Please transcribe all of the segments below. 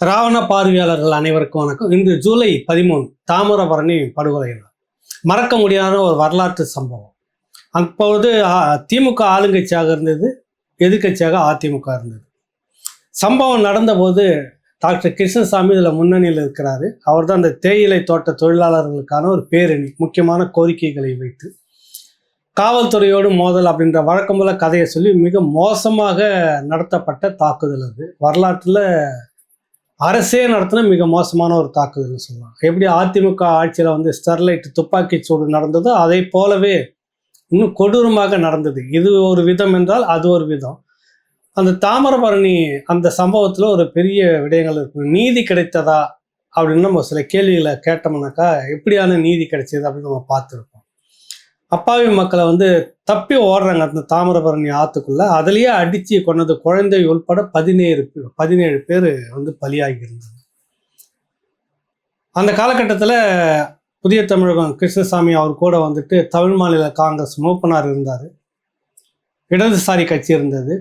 ராவண பார்வையாளர்கள் அனைவருக்கும் வணக்கம். இன்று ஜூலை பதிமூணு தாமிரபரணி படுகொலை மறக்க முடியாத ஒரு வரலாற்று சம்பவம். அப்பொழுது திமுக ஆளுங்கட்சியாக இருந்தது எதிர்க்கட்சியாக அதிமுக இருந்தது. சம்பவம் நடந்தபோது டாக்டர் கிருஷ்ணசாமி இதில் முன்னணியில் இருக்கிறாரு. அவர் தான் அந்த தேயிலை தோட்ட தொழிலாளர்களுக்கான ஒரு பேரணி முக்கியமான கோரிக்கைகளை வைத்து. காவல்துறையோடு மோதல் அப்படின்ற வழக்கம் போல கதையை சொல்லி மிக மோசமாக நடத்தப்பட்ட தாக்குதல் அது. வரலாற்றில் அரசே நடத்தின மிக மோசமான ஒரு தாக்குதல்னு சொல்லலாம். எப்படி அதிமுக ஆட்சியில் வந்து ஸ்டெர்லைட் துப்பாக்கி சூடு நடந்ததோ அதை போலவே இன்னும் கொடூரமாக நடந்தது. இது ஒரு விதம் என்றால் அது ஒரு விதம். அந்த தாமிரபரணி அந்த சம்பவத்தில் ஒரு பெரிய விடயங்கள் இருக்கு. நீதி கிடைத்ததா அப்படின்னு நம்ம சில கேள்விகளை கேட்டோம்னாக்கா எப்படியான நீதி கிடைச்சது அப்படின்னு நம்ம பார்த்துருக்கோம் அப்பாவி மக்களை வந்து தப்பி ஓடுறாங்க அந்த தாமிரபரணி ஆற்றுக்குள்ள அதுலேயே அடித்து கொண்டது குழந்தை உள்பட பதினேழு பேர் பதினேழு பேர் வந்து பலியாகி இருந்தது. அந்த காலகட்டத்தில் புதிய தமிழகம் கிருஷ்ணசாமி அவர் கூட வந்துட்டு தமிழ் மாநில காங்கிரஸ் மூப்பனார் இருந்தார். இடதுசாரி கட்சி இருந்தது.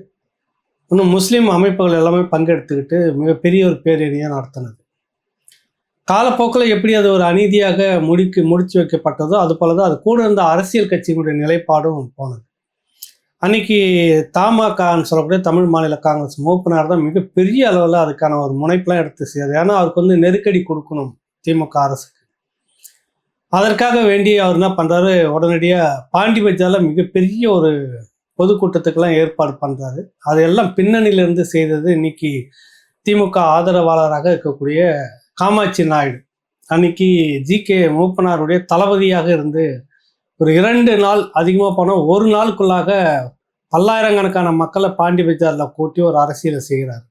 இன்னும் முஸ்லீம் அமைப்புகள் எல்லாமே பங்கெடுத்துக்கிட்டு மிகப்பெரிய ஒரு பேரணியாக நடத்தினது. காலப்போக்கில் எப்படி அது ஒரு அநீதியாக முடிக்கு முடிச்சு வைக்கப்பட்டதோ அது போல தான் அது கூட இருந்த அரசியல் கட்சியினுடைய நிலைப்பாடும் போனது. அன்னைக்கு தமாகான்னு சொல்லக்கூடிய தமிழ் மாநில காங்கிரஸ் மூப்பினார் தான் மிகப்பெரிய அளவில் அதுக்கான ஒரு முனைப்பெலாம் எடுத்து செய்யாது ஏன்னா அவருக்கு வந்து நெருக்கடி கொடுக்கணும் திமுக அரசுக்கு. அதற்காக வேண்டி அவர் என்ன பண்ணுறாரு உடனடியாக பாண்டி பஜாரில் மிகப்பெரிய ஒரு பொதுக்கூட்டத்துக்கெல்லாம் ஏற்பாடு பண்ணுறாரு அதையெல்லாம் பின்னணியிலிருந்து செய்தது இன்னைக்கு திமுக ஆதரவாளராக இருக்கக்கூடிய காமாட்சி நாயுடு. அன்னைக்கு ஜி கே மூப்பனாருடைய தளபதியாக இருந்து ஒரு இரண்டு நாள் அதிகமாக போனால் ஒரு நாளுக்குள்ளாக பல்லாயிரக்கணக்கான மக்களை பாண்டி பஜாரில் கூட்டி ஒரு அரசியலை செய்கிறார்.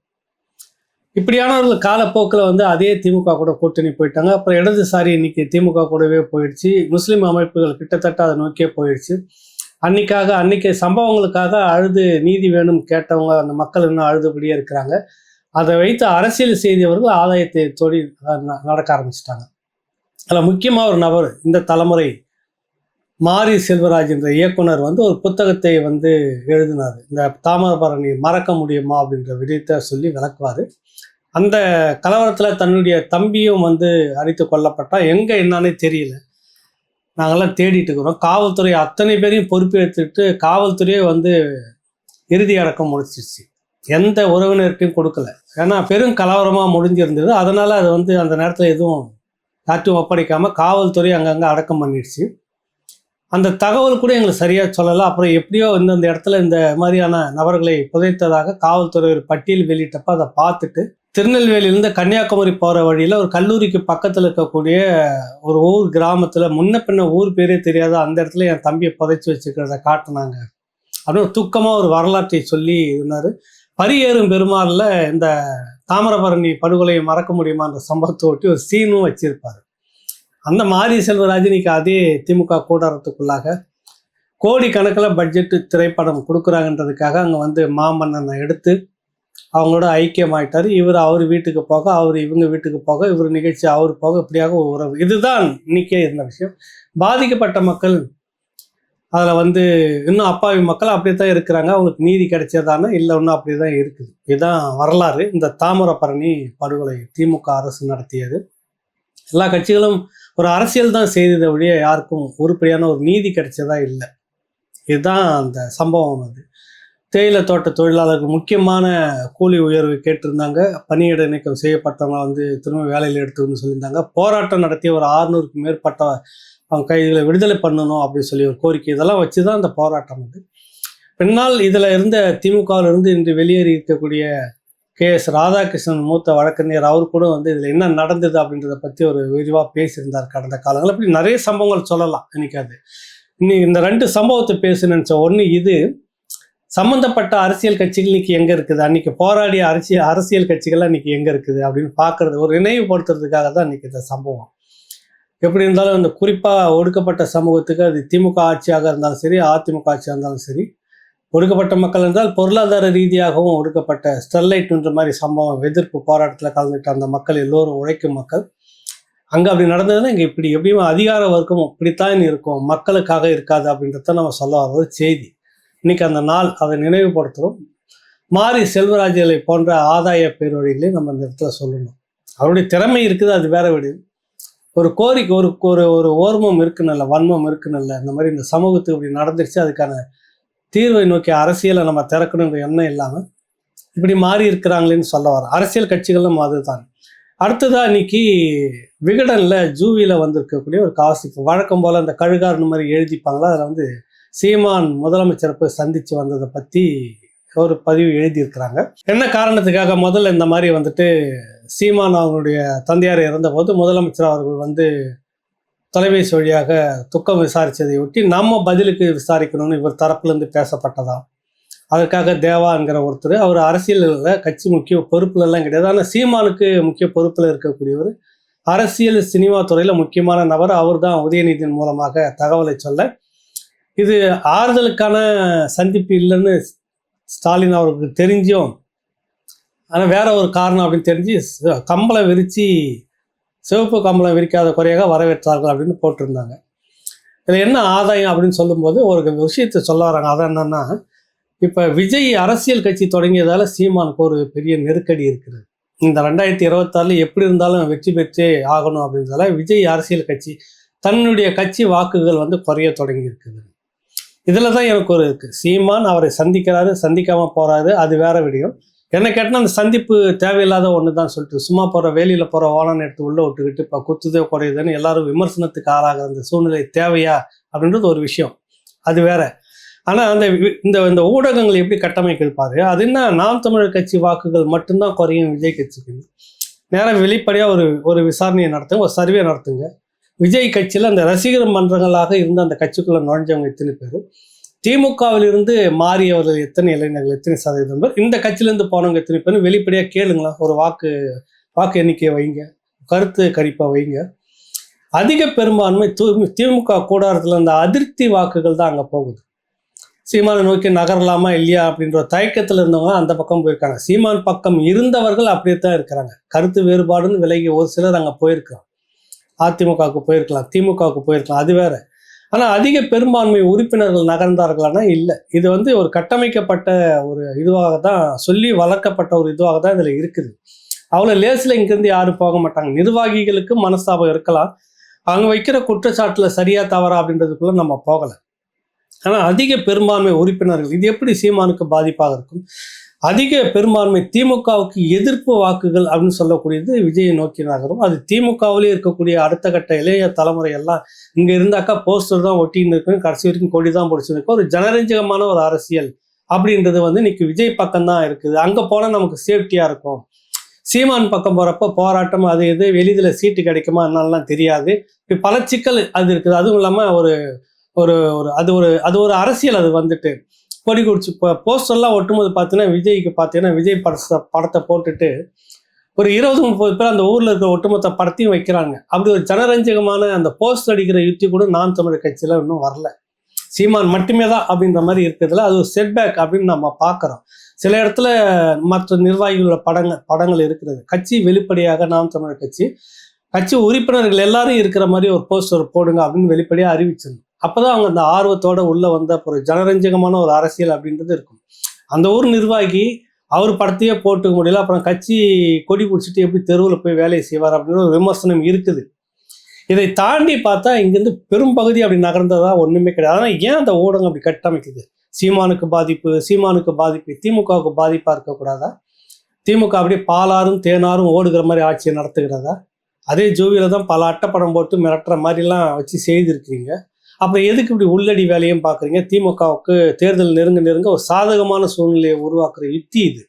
இப்படியானவர்கள் காலப்போக்கில் வந்து அதே திமுக கூட கூட்டணி போயிட்டாங்க. அப்புறம் இடதுசாரி இன்னைக்கு திமுக கூடவே போயிடுச்சு. முஸ்லீம் அமைப்புகள் கிட்டத்தட்ட அதை நோக்கியே போயிடுச்சு. அன்னைக்காக அன்னைக்கு சம்பவங்களுக்காக அழுது நீதி வேணும் கேட்டவங்க அந்த மக்கள் இன்னும் அழுதுபடியே இருக்கிறாங்க. அதை வைத்து அரசியல் செய்தவர்கள் ஆதாயத்தை தொடி ந- நடக்க ஆரம்பிச்சிட்டாங்க. அதில் முக்கியமாக ஒரு நபர் இந்த தலைமுறை மாரி செல்வராஜ் என்ற இயக்குனர் வந்து ஒரு புத்தகத்தை வந்து எழுதினார். இந்த தாமிரபரணி மறக்க முடியுமா அப்படின்ற விடயத்தை சொல்லி விளக்குவார். அந்த கலவரத்தில் தன்னுடைய தம்பியும் வந்து அடித்து கொல்லப்பட்டா எங்கே என்னன்னே தெரியல. நாங்கெல்லாம் தேடிட்டு இருக்கிறோம். காவல்துறை அத்தனை பேரையும் பொறுப்பேற்றுட்டு காவல்துறையே வந்து இறுதி அடக்கம் முடிச்சிருச்சு. எந்த உறவினர்கிட்டையும் கொடுக்கல. ஏன்னா பெரும் கலவரமாக முடிஞ்சிருந்தது. அதனால் அது வந்து அந்த நேரத்தில் எதுவும் யார்ட்டும் ஒப்படைக்காமல் காவல்துறை அங்கங்கே அடக்கம் பண்ணிடுச்சு. அந்த தகவல் கூட எங்களுக்கு சரியாக சொல்லலை. அப்புறம் எப்படியோ வந்து அந்த இடத்துல இந்த மாதிரியான நபர்களை புதைத்ததாக காவல்துறை ஒரு பட்டியல் வெளியிட்டப்ப அதை பார்த்துட்டு திருநெல்வேலியிலேருந்து கன்னியாகுமரி போகிற வழியில் ஒரு கல்லூரிக்கு பக்கத்தில் இருக்கக்கூடிய ஒரு ஊர் கிராமத்தில் முன்ன பின்ன ஊர் பேரே தெரியாத அந்த இடத்துல என் தம்பியை புதைச்சி வச்சுக்கிறத காட்டினாங்க. அப்படின்னு ஒரு துக்கமாக ஒரு வரலாற்றை சொல்லி இருந்தார். பரியேறும் பெருமாளில் இந்த தாமிரபரணி படுகொலையை மறக்க முடியுமா அந்த சம்பவத்தை ஒட்டி ஒரு சீனும் வச்சிருப்பார். அந்த மாரி செல்வ இன்னைக்கு அதே திமுக கூடாரத்துக்குள்ளாக கோடி கணக்கில் பட்ஜெட்டு திரைப்படம் கொடுக்குறாங்கன்றதுக்காக அங்கே வந்து மாமன்னனை எடுத்து அவங்களோட ஐக்கியமாயிட்டார். இவர் அவர் வீட்டுக்கு போக அவர் இவங்க வீட்டுக்கு போக இவர் நிகழ்ச்சி அவர் போக இப்படியாக ஒரு உறவு. இதுதான் இன்னைக்கே இருந்த விஷயம். பாதிக்கப்பட்ட மக்கள் அதில் வந்து இன்னும் அப்பாவி மக்கள் அப்படியே தான் இருக்கிறாங்க. அவங்களுக்கு நீதி கிடைச்சதானா இல்லை இன்னும் அப்படியே தான் இருக்குது. இதுதான் வரலாறு. இந்த தாமிரபரணி படுகொலை திமுக அரசு நடத்தியது. எல்லா கட்சிகளும் ஒரு அரசியல் தான் செய்ததை ஒழிய யாருக்கும் உருப்படியான ஒரு நீதி கிடைச்சதா இல்லை. இதுதான் அந்த சம்பவம் அது. தேயிலை தோட்ட தொழிலாளர்கள் முக்கியமான கூலி உயர்வு கேட்டிருந்தாங்க. பணியிட நீக்கம் செய்யப்பட்டவங்க வந்து திரும்ப வேலையில் எடுத்துக்கணும்னு சொல்லியிருந்தாங்க. போராட்டம் நடத்திய ஒரு ஆறுநூறுக்கு மேற்பட்ட அவங்க கைதிகளை விடுதலை பண்ணணும் அப்படின்னு சொல்லி ஒரு கோரிக்கை. இதெல்லாம் வச்சு தான் அந்த போராட்டம் வந்து. பின்னால் இதில் இருந்த திமுகவில் இருந்து இன்று வெளியேறி இருக்கக்கூடிய கே எஸ் ராதாகிருஷ்ணன் மூத்த வழக்கறிஞர் அவர் கூட வந்து இதில் என்ன நடந்தது அப்படின்றத பற்றி ஒரு விரிவாக பேசியிருந்தார் கடந்த காலங்களில். இப்படி நிறைய சம்பவங்கள் சொல்லலாம் எனக்கு அது இன்னைக்கு இந்த ரெண்டு சம்பவத்தை பேச நினச்ச ஒன்று இது. சம்மந்தப்பட்ட அரசியல் கட்சிகள் இன்னைக்கு எங்கே இருக்குது? அன்னைக்கு போராடிய அரசியல் அரசியல் கட்சிகள்லாம் இன்னைக்கு எங்கே இருக்குது? அப்படின்னு பார்க்கறது ஒரு நினைவுபடுத்துறதுக்காக தான் இன்னைக்கு இந்த சம்பவம். எப்படி இருந்தாலும் இந்த குறிப்பாக ஒடுக்கப்பட்ட சமூகத்துக்கு அது திமுக ஆட்சியாக இருந்தாலும் சரி அதிமுக ஆட்சியாக இருந்தாலும் சரி ஒடுக்கப்பட்ட மக்கள் என்றால் பொருளாதார ரீதியாகவும் ஒடுக்கப்பட்ட ஸ்டெர்லைட்ன்ற மாதிரி சம்பவம் எதிர்ப்பு போராட்டத்தில் கலந்துட்டு அந்த மக்கள் எல்லோரும் உழைக்கும் மக்கள். அங்கே அப்படி நடந்ததுன்னா இங்கே இப்படி எப்படியும் அதிகார வர்க்கம் இப்படித்தான் இருக்கும் மக்களுக்காக இருக்காது அப்படின்றத நம்ம சொல்ல வர்றது செய்தி. இன்னைக்கு அந்த நாள் அதை நினைவுபடுத்துகிறோம் மாரி செல்வராஜ்களை போன்ற ஆதாய பேரொழிகளை நம்ம இந்த இடத்துல சொல்லணும். அவருடைய திறமை இருக்குது அது வேற விடு ஒரு கோரிக்கை ஒரு ஒரு ஒரு ஓர்மம் இருக்குன்னு வன்மம் இருக்குன்னு இந்த மாதிரி இந்த சமூகத்துக்கு இப்படி நடந்துருச்சு அதுக்கான தீர்வை நோக்கி அரசியலை நம்ம திறக்கணுன்ற எண்ணம் இல்லாமல் இப்படி மாறி இருக்கிறாங்களேன்னு சொல்ல வர அரசியல் கட்சிகளும் அதுதான். அடுத்ததாக இன்னைக்கு விகடனில் ஜூவில வந்திருக்கக்கூடிய ஒரு காசிப்பு வழக்கம் போல் அந்த கழுகார்னு மாதிரி எழுதிப்பாங்களா அதில் வந்து சீமான் முதலமைச்சர் போய் சந்தித்து வந்ததை பற்றி ஒரு பதிவு எழுதியிருக்கிறாங்க. என்ன காரணத்துக்காக முதல்ல இந்த மாதிரி வந்துட்டு சீமான் அவர்களுடைய தந்தையார் இறந்தபோது முதலமைச்சர் அவர்கள் வந்து தொலைபேசி வழியாக துக்கம் விசாரித்ததை ஒட்டி நம்ம பதிலுக்கு விசாரிக்கணும்னு இவர் தரப்புலேருந்து பேசப்பட்டதாம். அதற்காக தேவாங்கிற ஒருத்தர் அவர் அரசியலில் கட்சி முக்கிய பொறுப்புலலாம் கிடையாது. ஆனால் சீமானுக்கு முக்கிய பொறுப்பில் இருக்கக்கூடியவர் அரசியல் சினிமா துறையில் முக்கியமான நபர் அவர் தான் உதயநிதியின் மூலமாக தகவலை சொல்ல. இது ஆறுதலுக்கான சந்திப்பு இல்லைன்னு ஸ்டாலின் அவருக்கு தெரிஞ்சும் ஆனால் வேற ஒரு காரணம் அப்படின்னு தெரிஞ்சு கம்பளை கம்பளம் விரித்து சிவப்பு கம்பளம் விரிக்காத குறையாக வரவேற்றார்கள் அப்படின்னு போட்டிருந்தாங்க. இதில் என்ன ஆதாயம் அப்படின்னு சொல்லும்போது ஒரு விஷயத்தை சொல்ல வராங்க. அது என்னன்னா இப்போ விஜய் அரசியல் கட்சி தொடங்கியதால் சீமானுக்கு ஒரு பெரிய நெருக்கடி இருக்குது இந்த ரெண்டாயிரத்தி இருபத்தாறுல எப்படி இருந்தாலும் வெற்றி பெற்றே ஆகணும் அப்படின்றதால விஜய் அரசியல் கட்சி தன்னுடைய கட்சி வாக்குகள் வந்து குறைய தொடங்கி இருக்குது இதில் தான் எனக்கு ஒரு இருக்குது சீமான் அவரை சந்திக்கிறாரு சந்திக்காமல் போகிறாரு அது வேற விடியும். என்ன கேட்டால் அந்த சந்திப்பு தேவையில்லாத ஒன்று தான் சொல்லிட்டு சும்மா போகிற வேலியில் போகிற ஓனான் எடுத்து உள்ளே விட்டுக்கிட்டு இப்போ குத்துதோ குறையுதுன்னு எல்லாரும் விமர்சனத்துக்கு ஆளாக அந்த சூழ்நிலை தேவையா அப்படின்றது ஒரு விஷயம். அது வேற. ஆனால் அந்த இந்த இந்த ஊடகங்கள் எப்படி கட்டமைக்க பாரு அது என்ன நாம் தமிழர் கட்சி வாக்குகள் மட்டும்தான் குறையும் விஜய் கட்சிக்கு. நேரம் வெளிப்படையாக ஒரு ஒரு விசாரணையை நடத்துங்க ஒரு சர்வே நடத்துங்க. விஜய் கட்சியில் அந்த ரசிகர் மன்றங்களாக இருந்த அந்த கட்சிக்குள்ளே நுழைஞ்சவங்க எத்தனை பேர்? திமுகவிலிருந்து மாறியவர்கள் எத்தனை இளைஞர்கள் எத்தனை சதவீதம் பேர் இந்த கட்சியிலேருந்து போனவங்க எத்தனை பேர் வெளிப்படையாக கேளுங்களா? ஒரு வாக்கு வாக்கு எண்ணிக்கையை வைங்க கருத்து கணிப்பை வைங்க. அதிக பெரும்பான்மை திமுக கூடாரத்தில் அந்த அதிருப்தி வாக்குகள் தான் அங்கே போகுது. சீமானை நோக்கி நகரலாமா இல்லையா அப்படின்ற தயக்கத்தில் இருந்தவங்க அந்த பக்கம் போயிருக்காங்க. சீமான் பக்கம் இருந்தவர்கள் அப்படியே தான் இருக்கிறாங்க. கருத்து வேறுபாடுன்னு விலகி ஒரு சிலர் அங்கே போயிருக்கலாம். அதிமுகவுக்கு போயிருக்கலாம் திமுகவுக்கு போயிருக்கலாம். அது வேற. ஆனால் அதிக பெரும்பான்மை உறுப்பினர்கள் நகர்ந்தார்களானா? இல்லை. இது வந்து ஒரு கட்டமைக்கப்பட்ட ஒரு இதுவாக தான் சொல்லி வளர்க்கப்பட்ட ஒரு இதுவாக தான் இதில் இருக்குது. அவ்வளோ லேசில் இங்கேருந்து யாரும் போக மாட்டாங்க. நிர்வாகிகளுக்கு மனஸ்தாபம் இருக்கலாம். அவங்க வைக்கிற குற்றச்சாட்டில் சரியா தவறா அப்படின்றதுக்குள்ள நம்ம போகலை. ஆனால் அதிக பெரும்பான்மை உறுப்பினர்கள் இது எப்படி சீமானுக்கு பாதிப்பாக இருக்கும்? அதிக பெரும்பான்மை திமுகவுக்கு எதிர்ப்பு வாக்குகள் அப்படின்னு சொல்லக்கூடியது விஜயை நோக்கி நகரும். அது திமுகவிலே இருக்கக்கூடிய அடுத்த கட்ட இளைய தலைமுறை எல்லாம் இங்க இருந்தாக்கா போஸ்டர் தான் ஒட்டின்னு இருக்கும். கடைசி வரைக்கும் கொடி தான் பிடிச்சிருக்கும் ஒரு ஜனரஞ்சகமான ஒரு அரசியல் அப்படின்றது வந்து இன்னைக்கு விஜய் பக்கம் தான் இருக்குது. அங்க போனா நமக்கு சேஃப்டியா இருக்கும். சீமான் பக்கம் போறப்ப போராட்டம் அது எது வெளியில சீட்டு கிடைக்குமா என்னெல்லாம் தெரியாது. இப்படி பல சிக்கல் அது இருக்குது. அதுவும் இல்லாம ஒரு ஒரு ஒரு அது ஒரு அது ஒரு அரசியல் அது வந்துட்டு. கொடி குடிச்சு இப்போ போஸ்டர்லாம் ஒட்டும்போது பார்த்தீங்கன்னா விஜய்க்கு பார்த்தீங்கன்னா விஜய் படத்தை படத்தை போட்டுட்டு ஒரு இருபது முப்பது பேர் அந்த ஊரில் இருக்கிற ஒட்டுமொத்த படத்தையும் வைக்கிறாங்க. அப்படி ஒரு ஜனரஞ்சகமான அந்த போஸ்டர் அடிக்கிற யுத்தி கூட நான் தமிழர் கட்சியில் இன்னும் வரல. சீமான் மட்டுமே தான் அப்படின்ற மாதிரி இருக்கிறதுல அது ஒரு செட்பேக் அப்படின்னு நம்ம பார்க்குறோம். சில இடத்துல மற்ற நிர்வாகிகளோட படங்கள் படங்கள் இருக்கிறது. கட்சி வெளிப்படையாக நாம் தமிழர் கட்சி கட்சி உறுப்பினர்கள் எல்லாரும் இருக்கிற மாதிரி ஒரு போஸ்டர் போடுங்க அப்படின்னு வெளிப்படையாக அறிவிச்சிருந்தோம். அப்போதான் அவங்க அந்த ஆர்வத்தோட உள்ள வந்த ஒரு ஜனரஞ்சகமான ஒரு அரசியல் அப்படின்றது இருக்கும். அந்த ஊர் நிர்வாகி அவர் படத்தையே போட்டுக்க முடியல அப்புறம் கட்சி கொடி பிடிச்சிட்டு எப்படி தெருவில் போய் வேலையை செய்வார் அப்படின்ற ஒரு விமர்சனம் இருக்குது. இதை தாண்டி பார்த்தா இங்கேருந்து பெரும்பகுதி அப்படி நகர்ந்ததா ஒன்றுமே கிடையாது. ஆனால் ஏன் அந்த ஊடகம் அப்படி கட்டமைக்குது? சீமானுக்கு பாதிப்பு சீமானுக்கு பாதிப்பு திமுகவுக்கு பாதிப்பாக இருக்கக்கூடாதா திமுக அப்படியே பாலாரும் தேனாரும் ஓடுகிற மாதிரி ஆட்சியை நடத்துகிறதா? அதே ஜோவியில் தான் பல அட்டைப்படம் போட்டு மிரட்டுற மாதிரிலாம் வச்சு செய்திருக்கிறீங்க. அப்புறம் எதுக்கு இப்படி உள்ளடி வேலையும் பார்க்குறீங்க திமுகவுக்கு தேர்தல் நெருங்க நெருங்க ஒரு சாதகமான சூழ்நிலையை உருவாக்குற யுக்தி இது.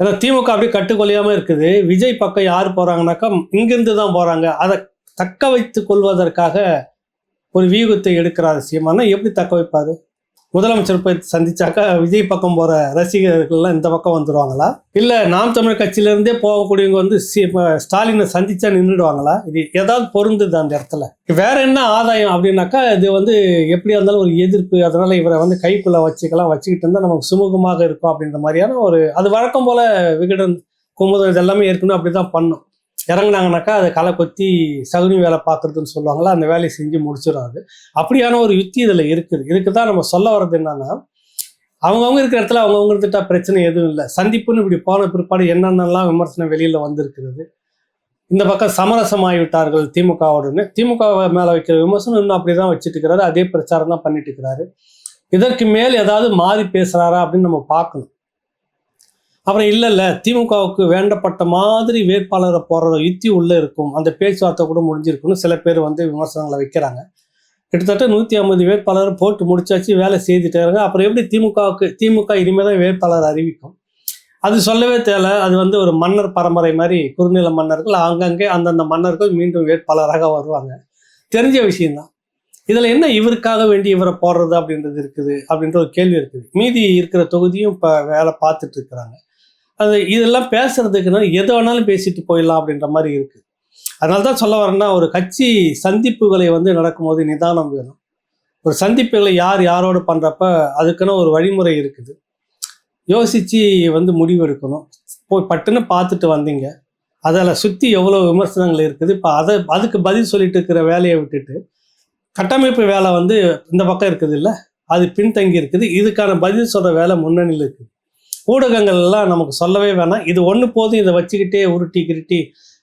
ஏன்னா திமுக அப்படியே கட்டுக்கொள்ளையாமல் இருக்குது. விஜய் பக்கம் யார் போகிறாங்கனாக்கா இங்கிருந்து தான் போகிறாங்க அதை தக்க வைத்து கொள்வதற்காக ஒரு வியூகத்தை எடுக்கிற சீமானா. எப்படி தக்க வைப்பாரு? முதலமைச்சர் போய் சந்திச்சாக்கா விஜய் பக்கம் போற ரசிகர்கள்லாம் இந்த பக்கம் வந்துடுவாங்களா இல்ல நாம் தமிழ் கட்சியிலேருந்தே போகக்கூடியவங்க வந்து ஸ்டாலினை சந்திச்சா நின்றுடுவாங்களா இது ஏதாவது பொருந்துது அந்த இடத்துல? வேற என்ன ஆதாயம் அப்படின்னாக்கா இது வந்து எப்படியா இருந்தாலும் ஒரு எதிர்ப்பு அதனால இவரை வந்து கைக்குள்ள வச்சுக்கலாம் வச்சுக்கிட்டு இருந்தா நமக்கு சுமூகமாக இருக்கும் அப்படின்ற மாதிரியான ஒரு அது வழக்கம் போல விகடன் குமுதம் இதெல்லாமே ஏற்கனவே அப்படிதான் பண்ணும். இறங்கினாங்கனாக்கா அதை களை கொத்தி சகுனி வேலை பார்க்குறதுன்னு சொல்லுவாங்களா அந்த வேலையை செஞ்சு முடிச்சிடாது அப்படியான ஒரு யுக்தி இதில் இருக்குது. இதுக்கு தான் நம்ம சொல்ல வர்றது என்னன்னா அவங்கவுங்க இருக்கிற இடத்துல அவங்கவுங்க இருந்துட்டா பிரச்சனை எதுவும் இல்லை. சந்திப்புன்னு இப்படி போன பிற்பாடு என்னென்னலாம் விமர்சனம் வெளியில் வந்திருக்கிறது. இந்த பக்கம் சமரசம் ஆகிவிட்டார்கள் திமுகவுடனே திமுக மேலே வைக்கிற விமர்சனம் இன்னும் அப்படி தான் வச்சுட்டு இருக்கிறாரு அதே பிரச்சாரம் தான் பண்ணிட்டு இருக்கிறாரு இதற்கு மேல் ஏதாவது மாறி பேசுகிறாரா அப்படின்னு நம்ம பார்க்கணும். அப்புறம் இல்லை இல்லை திமுகவுக்கு வேண்டப்பட்ட மாதிரி வேட்பாளரை போடுற யுத்தி உள்ளே இருக்கும். அந்த பேச்சுவார்த்தை கூட முடிஞ்சிருக்குன்னு சில பேர் வந்து விமர்சனங்களை வைக்கிறாங்க. கிட்டத்தட்ட நூற்றி ஐம்பது வேட்பாளர் போட்டு முடிச்சாச்சு வேலை செய்துட்டாருங்க அப்புறம் எப்படி திமுகவுக்கு திமுக இனிமேல் தான் வேட்பாளர் அறிவிக்கும்? அது சொல்லவே தேவை. அது வந்து ஒரு மன்னர் பரம்பரை மாதிரி குறுநில மன்னர்கள் அங்கங்கே அந்தந்த மன்னர்கள் மீண்டும் வேட்பாளராக வருவாங்க. தெரிஞ்ச விஷயம்தான். இதில் என்ன இவருக்காக வேண்டி இவரை போடுறது அப்படின்றது இருக்குது அப்படின்ற ஒரு கேள்வி இருக்குது. மீதி இருக்கிற தொகுதியும் இப்போ வேலை பார்த்துட்டு இருக்கிறாங்க. அது இதெல்லாம் பேசுறதுக்குன்னா எது வேணாலும் பேசிட்டு போயிடலாம் அப்படின்ற மாதிரி இருக்குது அதனால தான் சொல்ல வரேன்னா ஒரு கட்சி சந்திப்புகளை வந்து நடக்கும்போது நிதானம் வேணும். ஒரு சந்திப்புகளை யார் யாரோடு பண்ணுறப்ப அதுக்குன்னு ஒரு வழிமுறை இருக்குது. யோசித்து வந்து முடிவு எடுக்கணும் போய் பட்டுன்னு பார்த்துட்டு வந்தீங்க. அதில் சுற்றி எவ்வளோ விமர்சனங்கள் இருக்குது. இப்போ அதை அதுக்கு பதில் சொல்லிட்டு இருக்கிற வேலையை விட்டுட்டு கட்டமைப்பு வேலை வந்து இந்த பக்கம் இருக்குது இல்லை? அது பின்தங்கி இருக்குது. இதுக்கான பதில் சொல்கிற வேலை முன்னணியில் இருக்குது ஊடகங்கள் எல்லாம் நமக்கு சொல்லவே வேணாம். இது ஒன்று போதும் இதை வச்சுக்கிட்டே உருட்டி கிருட்டி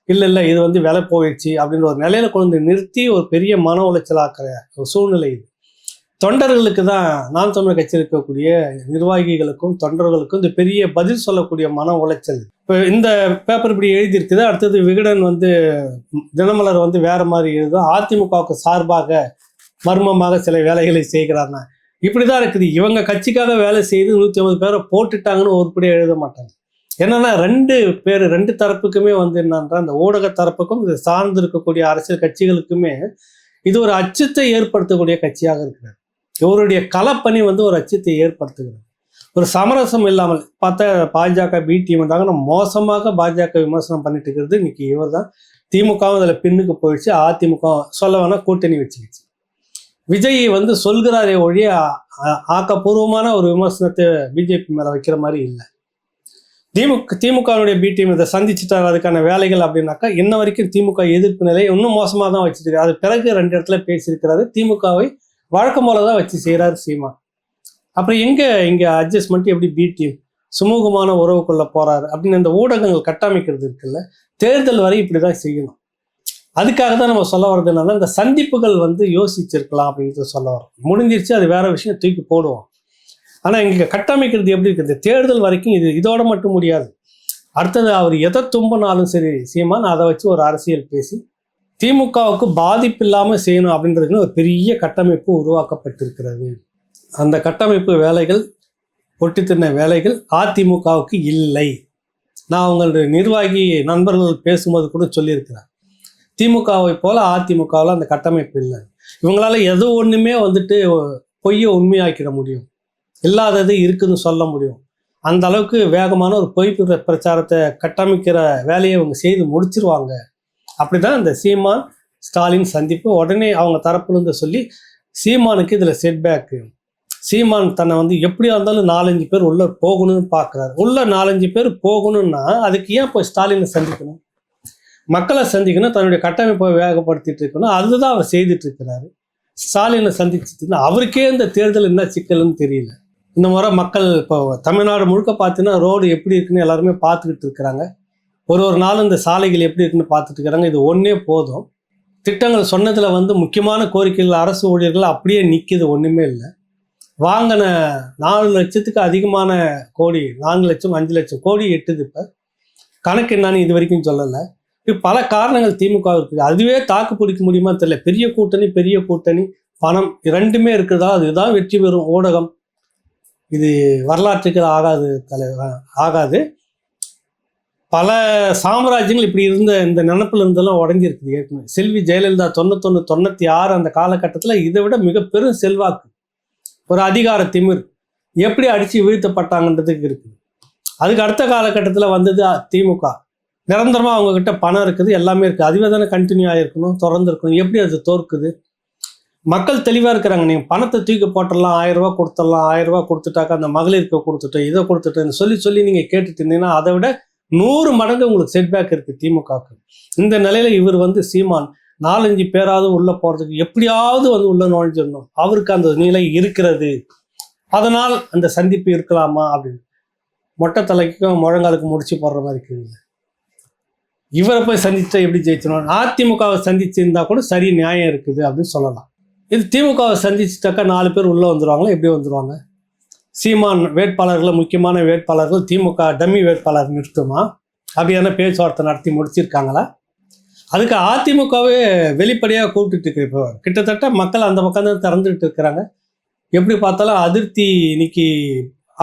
இல்லை இல்லை இது வந்து விலை போயிடுச்சு அப்படின்ற ஒரு நிலையில கொண்டு நிறுத்தி ஒரு பெரிய மன உளைச்சலாக்குற ஒரு சூழ்நிலை இது. தொண்டர்களுக்கு தான் நாம் தமிழ் கட்சி இருக்கக்கூடிய நிர்வாகிகளுக்கும் தொண்டர்களுக்கும் இந்த பெரிய பதில் சொல்லக்கூடிய மன உளைச்சல். இப்போ இந்த பேப்பர் இப்படி எழுதியிருக்குது. அடுத்தது விகடன் வந்து தினமலர் வந்து வேற மாதிரி எழுதும் அதிமுகவுக்கு சார்பாக மர்மமாக சில வேலைகளை இப்படி தான் இருக்குது. இவங்க கட்சிக்காக வேலை செய்து நூற்றி ஐம்பது பேரை போட்டுட்டாங்கன்னு ஒருபடியாக எழுத மாட்டாங்க. என்னன்னா ரெண்டு பேர் ரெண்டு தரப்புக்குமே வந்து என்னன்றா அந்த ஊடக தரப்புக்கும் இது சார்ந்து இருக்கக்கூடிய அரசியல் கட்சிகளுக்குமே இது ஒரு அச்சத்தை ஏற்படுத்தக்கூடிய கட்சியாக இருக்கிறது. இவருடைய களப்பணி வந்து ஒரு அச்சத்தை ஏற்படுத்துகிறது. ஒரு சமரசம் இல்லாமல் பார்த்தா பாஜக பி டீம் நம்ம மோசமாக பாஜக விமர்சனம் பண்ணிட்டு இருக்கிறது. இன்னைக்கு இவர் தான் திமுகவும் அதில் பின்னுக்கு போயிடுச்சு. அதிமுக சொல்ல வேணா கூட்டணி வச்சுக்கிச்சு. விஜய் வந்து சொல்கிறாரே ஒழிய ஆக்கப்பூர்வமான ஒரு விமர்சனத்தை பிஜேபி மேலே வைக்கிற மாதிரி இல்லை. திமுக திமுகவுடைய பி டீம் இதை சந்திச்சுட்டார் அதுக்கான வேலைகள் அப்படின்னாக்கா இன்ன வரைக்கும் திமுக எதிர்ப்பு நிலை இன்னும் மோசமாக தான் வச்சிருக்காரு அது பிறகு ரெண்டு இடத்துல பேசியிருக்கிறாரு. திமுகவை வழக்கம் போல தான் வச்சு செய்கிறாரு சீமா. அப்புறம் எங்கே இங்கே அட்ஜஸ்ட்மெண்ட் எப்படி பி டீம் சுமூகமான உறவுக்குள்ளே போகிறாரு அப்படின்னு இந்த ஊடகங்கள் கட்டமைக்கிறது இருக்குல்ல தேர்தல் வரை இப்படி தான் செய்யணும். அதுக்காக தான் நம்ம சொல்ல வர்றது என்னன்னா இந்த சந்திப்புகள் வந்து யோசிச்சிருக்கலாம் அப்படின்றது சொல்ல வரோம் முடிஞ்சிருச்சு அது வேற விஷயம் தூக்கி போடுவோம். ஆனால் இங்கே கட்டமைக்கிறது எப்படி இருக்குது தேர்தல் வரைக்கும் இது இதோட மட்டும் முடியாது. அடுத்தது அவர் எதை தும்பினாலும் சரி சீமான் அதை வச்சு ஒரு அரசியல் பேசி திமுகவுக்கு பாதிப்பு இல்லாமல் செய்யணும் அப்படின்றதுக்குன்னு ஒரு பெரிய கட்டமைப்பு உருவாக்கப்பட்டிருக்கிறது. அந்த கட்டமைப்பு வேலைகள் பொட்டி தின்ன வேலைகள் அதிமுகவுக்கு இல்லை. நான் உங்களுடைய நிர்வாகி நண்பர்கள் பேசும்போது கூட சொல்லியிருக்கிறேன். திமுகவை போல அதிமுகவில் அந்த கட்டமைப்பு இல்லை. இவங்களால எது ஒன்றுமே வந்துட்டு பொய்யை உண்மையாக்கிட முடியும். இல்லாதது இருக்குதுன்னு சொல்ல முடியும். அந்த அளவுக்கு வேகமான ஒரு பொய் பிர- பிரச்சாரத்தை கட்டமைக்கிற வேலையை இவங்க செய்து முடிச்சிருவாங்க. அப்படிதான் இந்த சீமான் ஸ்டாலின் சந்திப்பு. உடனே அவங்க தரப்புலேருந்து சொல்லி சீமானுக்கு இதில் செட்பேக்கு சீமான் தன்னை வந்து எப்படியா இருந்தாலும் நாலஞ்சு பேர் உள்ளே போகணும்னு பார்க்குறாரு. உள்ள நாலஞ்சு பேர் போகணும்னா அதுக்கு ஏன் போய் ஸ்டாலினை சந்திக்கணும்? மக்களை சந்திக்கணும் தன்னுடைய கட்டமைப்பை வேகப்படுத்திட்டு இருக்கணும். அதுதான் அவர் செய்துட்டு இருக்கிறாரு ஸ்டாலினை சந்திச்சுட்டு அவருக்கே இந்த தேர்தல் என்ன சிக்கல்னு தெரியல. இந்த முறை மக்கள் இப்போ தமிழ்நாடு முழுக்க பார்த்தீங்கன்னா ரோடு எப்படி இருக்குன்னு எல்லாருமே பார்த்துக்கிட்டு இருக்கிறாங்க. ஒரு ஒரு நாள் இந்த சாலைகள் எப்படி இருக்குன்னு பார்த்துட்டு இருக்கிறாங்க. இது ஒன்றே போதும். திட்டங்கள் சொன்னதில் வந்து முக்கியமான கோரிக்கைகள் அரசு ஊழியர்கள் அப்படியே நிற்கிது ஒன்றுமே இல்லை. வாங்கின நாலு லட்சத்துக்கு அதிகமான கோடி நான்கு லட்சம் அஞ்சு லட்சம் கோடி எட்டுது இப்போ. கணக்கு என்னன்னு இது வரைக்கும் சொல்லலை. பல காரணங்கள் திமுக இருக்குது. அதுவே தாக்கு பிடிக்க முடியுமா தெரியல. பெரிய கூட்டணி பெரிய கூட்டணி பணம் இரண்டுமே இருக்குதா? அதுதான் வெற்றி பெறும் ஊடகம். இது வரலாற்றுக்கு ஆகாது தலை ஆகாது. பல சாம்ராஜ்யங்கள் இப்படி இருந்த இந்த நினப்புல இருந்தெல்லாம் உடஞ்சிருக்குது ஏற்கனவே. செல்வி ஜெயலலிதா தொண்ணூத்தொன்று தொண்ணூற்றி ஆறு அந்த காலகட்டத்தில் இதை விட மிக பெரும் செல்வாக்கு. ஒரு அதிகார திமிர். எப்படி அடித்து வீழ்த்தப்பட்டாங்கன்றதுக்கு இருக்குது. அதுக்கு அடுத்த காலகட்டத்தில் வந்தது திமுக. நிரந்தரமாக அவங்கக்கிட்ட பணம் இருக்குது எல்லாமே இருக்குது அதுவே தானே கண்டினியூ ஆகிருக்கணும் தொடர்ந்து இருக்கணும் எப்படி அது தோற்குது? மக்கள் தெளிவாக இருக்கிறாங்க. நீங்கள் பணத்தை தூக்கி போட்டுடலாம் ஆயிரரூபா கொடுத்துடலாம் ஆயிரம் ரூபாய் கொடுத்துட்டாக்கா அந்த மகளிருக்கு கொடுத்துட்டோம் இதை கொடுத்துட்டோம் சொல்லி சொல்லி நீங்கள் கேட்டுட்டு இருந்தீங்கன்னா அதை விட நூறு மடங்கு உங்களுக்கு செட்பேக் இருக்குது திமுகவுக்கு. இந்த நிலையில் இவர் வந்து சீமான். நாலஞ்சு பேராவது உள்ளே போகிறதுக்கு எப்படியாவது வந்து உள்ளே நுழைஞ்சிடணும். அவருக்கு அந்த நிலை இருக்கிறது. அதனால் அந்த சந்திப்பு இருக்கலாமா அப்படின்னு. மொட்டை தலைக்கும் முழங்காலுக்கு முடிச்சு போடுற மாதிரி இருக்குது இவரை போய் சந்திச்சா எப்படி ஜெயிச்சணும் அதிமுகவை சந்திச்சிருந்தா கூட சரி நியாயம் இருக்குது அப்படின்னு சொல்லலாம். இது திமுகவை சந்திச்சிட்டாக்கா நாலு பேர் உள்ளே வந்துடுவாங்களா எப்படி வந்துருவாங்க? சீமான் வேட்பாளர்கள் முக்கியமான வேட்பாளர்கள் திமுக டம்மி வேட்பாளர் நிறுத்துமா? அப்படியான பேச்சுவார்த்தை நடத்தி முடிச்சிருக்காங்களா? அதுக்கு அதிமுகவே வெளிப்படையாக கூப்பிட்டுட்டு இருக்கு. இப்போ கிட்டத்தட்ட மக்கள் அந்த பக்கம் தான் திறந்துட்டு இருக்கிறாங்க. எப்படி பார்த்தாலும் அதிருப்தி இன்னைக்கு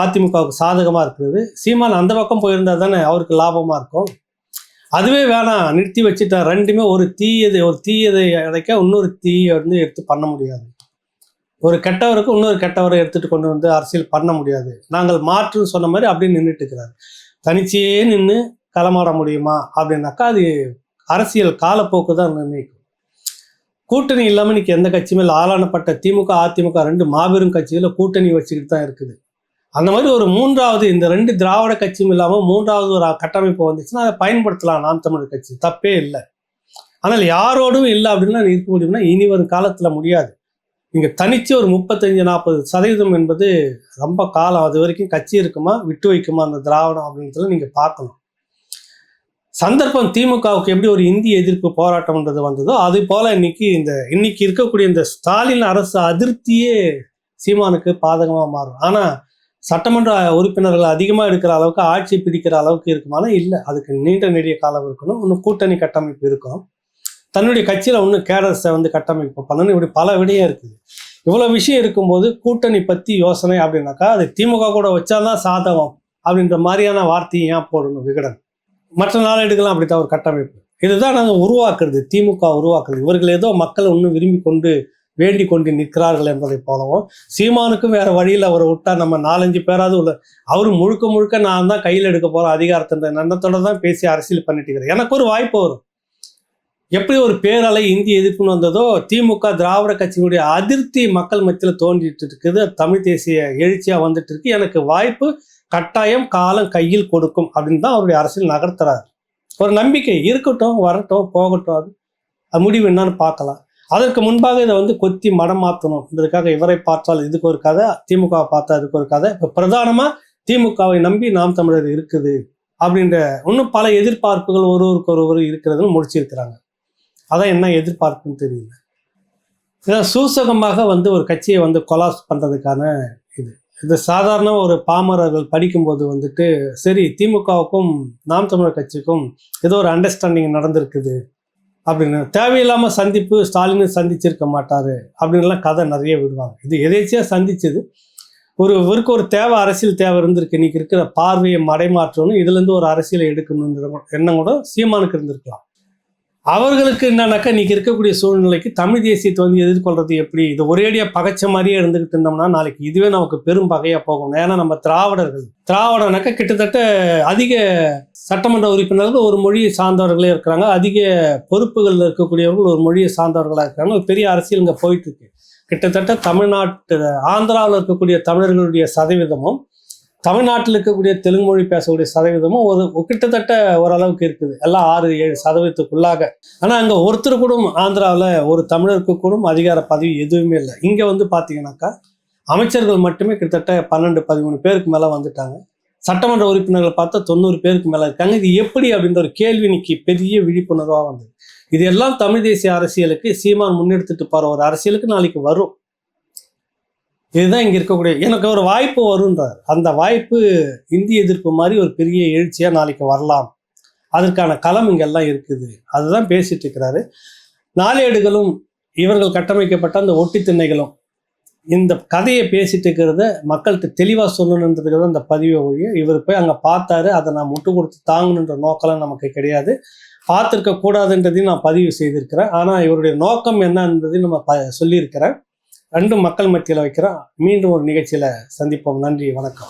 அதிமுகவுக்கு சாதகமாக இருக்குது சீமான் அந்த பக்கம் போயிருந்தா தானே அவருக்கு லாபமாக இருக்கும்? அதுவே வேணாம். நிறுத்தி வச்சுட்டா ரெண்டுமே ஒரு தீயதை ஒரு தீயதை அடைக்க இன்னொரு தீயை வந்து எடுத்து பண்ண முடியாது. ஒரு கெட்டவருக்கு இன்னொரு கெட்டவரை எடுத்துட்டு கொண்டு வந்து அரசியல் பண்ண முடியாது. நாங்கள் மாற்றுன்னு சொன்ன மாதிரி அப்படியே நின்றுட்டு இருக்கிறார். தனிச்சே நின்று களமாட முடியுமா? அப்படின்னாக்கா அது அரசியல் காலப்போக்கு தான் நிர்ணயிக்கும் கூட்டணி இல்லாமல் இன்னைக்கு எந்த கட்சியுமே இல்லை ஆளானப்பட்ட திமுக அதிமுக ரெண்டு மாபெரும் கட்சிகளில் கூட்டணி வச்சுக்கிட்டு தான் இருக்குது. அந்த மாதிரி ஒரு மூன்றாவது இந்த ரெண்டு திராவிட கட்சியும் இல்லாமல் மூன்றாவது ஒரு கட்டமைப்பு வந்துச்சுன்னா அதை பயன்படுத்தலாம் நாம் தமிழர் கட்சி. தப்பே இல்லை. ஆனால் யாரோடும் இல்லை அப்படின்னா இருக்க முடியும்னா இனி வரும் காலத்தில் முடியாது. நீங்கள் தனித்து ஒரு முப்பத்தஞ்சு நாற்பது சதவீதம் என்பது ரொம்ப காலம். அது வரைக்கும் கட்சி இருக்குமா விட்டு வைக்குமா அந்த திராவிடம் அப்படின்றதுல நீங்கள் பார்க்கணும். சந்தர்ப்பம் திமுகவுக்கு எப்படி ஒரு இந்திய எதிர்ப்பு போராட்டம்ன்றது வந்ததோ அது போல இன்னைக்கு இந்த இன்னைக்கு இருக்கக்கூடிய இந்த ஸ்டாலின் அரசு அதிருப்தியே சீமானுக்கு பாதகமாக மாறும். ஆனால் சட்டமன்ற உறுப்பினர்கள் அதிகமாக இருக்கிற அளவுக்கு ஆட்சி பிடிக்கிற அளவுக்கு இருக்குமானா இல்லை. அதுக்கு நீண்ட நெடிய காலம் இருக்கணும். இன்னும் கூட்டணி கட்டமைப்பு இருக்கும். தன்னுடைய கட்சியில் இன்னும் கேடர்ஸை வந்து கட்டமைப்பு பண்ணணும். இப்படி பல விடையே இருக்குது. இவ்வளோ விஷயம் இருக்கும்போது கூட்டணி பற்றி யோசனை அப்படின்னாக்கா அது திமுக கூட வச்சாதான் சாதகம் அப்படின்ற மாதிரியான வார்த்தையை ஏன் போடணும் விகடன்? மற்ற நாளேடுகள்லாம் அப்படித்தான் ஒரு கட்டமைப்பு. இதுதான் நாங்கள் உருவாக்குறது திமுக உருவாக்குறது. இவர்கள் ஏதோ மக்கள் இன்னும் விரும்பி கொண்டு வேண்டி கொண்டு நிற்கிறார்கள் என்பதை போலவும் சீமானுக்கும் வேற வழியில் அவரை விட்டா நம்ம நாலஞ்சு பேராவது உள்ள அவர் முழுக்க முழுக்க நான் தான் கையில் எடுக்க போகிறேன் அதிகாரத்தின்ற எண்ணத்தோட தான் பேசி அரசியல் பண்ணிட்டு இருக்கிறேன் எனக்கு ஒரு வாய்ப்பு வரும். எப்படி ஒரு பேரலை இந்திய எதிர்ப்புன்னு வந்ததோ திமுக திராவிட கட்சியினுடைய அதிருப்தி மக்கள் மத்தியில் தோன்றிட்டு இருக்குது. தமிழ் தேசிய எழுச்சியாக வந்துட்டு இருக்கு எனக்கு வாய்ப்பு கட்டாயம் காலம் கையில் கொடுக்கும் அப்படின்னு தான் அவருடைய அரசியல் நகர்த்துறாரு. ஒரு நம்பிக்கை இருக்கட்டும் வரட்டும் போகட்டும் அது முடிவு என்னன்னு பார்க்கலாம். அதற்கு முன்பாக இதை வந்து கொத்தி மடம் மாற்றணுன்றதுக்காக இவரை பார்த்தால் இதுக்கு ஒரு கதை திமுக பார்த்தா இதுக்கு ஒரு கதை. இப்போ பிரதானமாக திமுகவை நம்பி நாம் தமிழர் இருக்குது அப்படின்ற இன்னும் பல எதிர்பார்ப்புகள் ஒருவருக்கு ஒருவர் இருக்கிறதுன்னு முடிச்சிருக்கிறாங்க. அதான் என்ன எதிர்பார்ப்புன்னு தெரியல. இதான் சூசகமாக வந்து ஒரு கட்சியை வந்து கொலாஸ் பண்ணுறதுக்கான இது. இது சாதாரண ஒரு பாமரர்கள் படிக்கும்போது வந்துட்டு சரி திமுகவுக்கும் நாம் தமிழர் கட்சிக்கும் ஏதோ ஒரு அண்டர்ஸ்டாண்டிங் நடந்திருக்குது. அப்படின்னு தேவையில்லாமல் சந்திப்பு ஸ்டாலின் சந்திச்சிருக்க மாட்டார் அப்படின்லாம் கதை நிறைய விடுவாங்க. இது எதேச்சியாக சந்திச்சது. ஒரு இவருக்கு ஒரு தேவை அரசியல் தேவை இருந்திருக்கு. இன்னைக்கு இருக்கிற பார்வையை மடைமாற்றணும். இதுலேருந்து ஒரு அரசியலை எடுக்கணுன்ற எண்ணம் கூட சீமானுக்கு இருந்திருக்கலாம். அவர்களுக்கு என்னன்னாக்கா இன்றைக்கி இருக்கக்கூடிய சூழ்நிலைக்கு தமிழ் தேசியத்தை வந்து எதிர்கொள்றது எப்படி? இது ஒரேடியாக பகைச்ச மாதிரியே இருந்துகிட்டு இருந்தோம்னா நாளைக்கு இதுவே நமக்கு பெரும் பகையாக போகும் ஏன்னா நம்ம திராவிடர்கள். திராவிடனாக்கா கிட்டத்தட்ட அதிக சட்டமன்ற உறுப்பினர்கள் ஒரு மொழியை சார்ந்தவர்களே இருக்கிறாங்க. அதிக பொறுப்புகளில் இருக்கக்கூடியவர்கள் ஒரு மொழியை சார்ந்தவர்களாக இருக்கிறாங்க. ஒரு பெரிய அரசியல் இங்கே போயிட்டு இருக்கு. கிட்டத்தட்ட தமிழ்நாட்டு ஆந்திராவில் இருக்கக்கூடிய தமிழர்களுடைய சதவீதமும் தமிழ்நாட்டில் இருக்கக்கூடிய தெலுங்கு மொழி பேசக்கூடிய சதவீதமும் ஒரு கிட்டத்தட்ட ஓரளவுக்கு இருக்குது. எல்லாம் ஆறு ஏழு சதவீதத்துக்குள்ளாக. ஆனால் அங்கே ஒருத்தர் கூட ஆந்திராவில் ஒரு தமிழருக்கு கூட அதிகார பதவி எதுவுமே இல்லை. இங்கே வந்து பார்த்தீங்கன்னாக்கா அமைச்சர்கள் மட்டுமே கிட்டத்தட்ட பன்னெண்டு பதிமூணு பேருக்கு மேலே வந்துட்டாங்க. சட்டமன்ற உறுப்பினர்கள் பார்த்தா தொண்ணூறு பேருக்கு மேலே இருக்காங்க. இது எப்படி அப்படின்ற ஒரு கேள்வி இன்னைக்கு பெரிய விழிப்புணர்வாக வந்தது. இது எல்லாம் தமிழ் தேசிய அரசியலுக்கு சீமான் முன்னெடுத்துட்டு போகிற ஒரு அரசியலுக்கு நாளைக்கு வரும். இதுதான் இங்கே இருக்கக்கூடிய எனக்கு ஒரு வாய்ப்பு வருன்றார் அந்த வாய்ப்பு இந்திய எதிர்ப்பு மாதிரி ஒரு பெரிய எழுச்சியாக நாளைக்கு வரலாம். அதற்கான களம் இங்கெல்லாம் இருக்குது. அதுதான் பேசிட்டு இருக்கிறாரு. நாளேடுகளும் இவர்கள் கட்டமைக்கப்பட்ட அந்த ஒட்டி திண்ணைகளும் இந்த கதையை பேசிட்டு இருக்கிறத மக்கள்கிட்ட தெளிவாக சொல்லணுன்றதுக்கு தான் இந்த பதிவை ஒழிய இவர் போய் அங்கே பார்த்தாரு. அதை நான் முட்டு கொடுத்து தாங்கணுன்ற நோக்கம்லாம் நமக்கு கிடையாது. பார்த்துருக்க கூடாதுன்றதையும் நான் பதிவு செய்திருக்கிறேன். ஆனால் இவருடைய நோக்கம் என்னன்றதையும் நம்ம ப சொல்லியிருக்கிறேன். ரெண்டும் மக்கள் மத்தியில் வைக்கிறோம். மீண்டும் ஒரு நிகழ்ச்சியில் சந்திப்போம். நன்றி. வணக்கம்.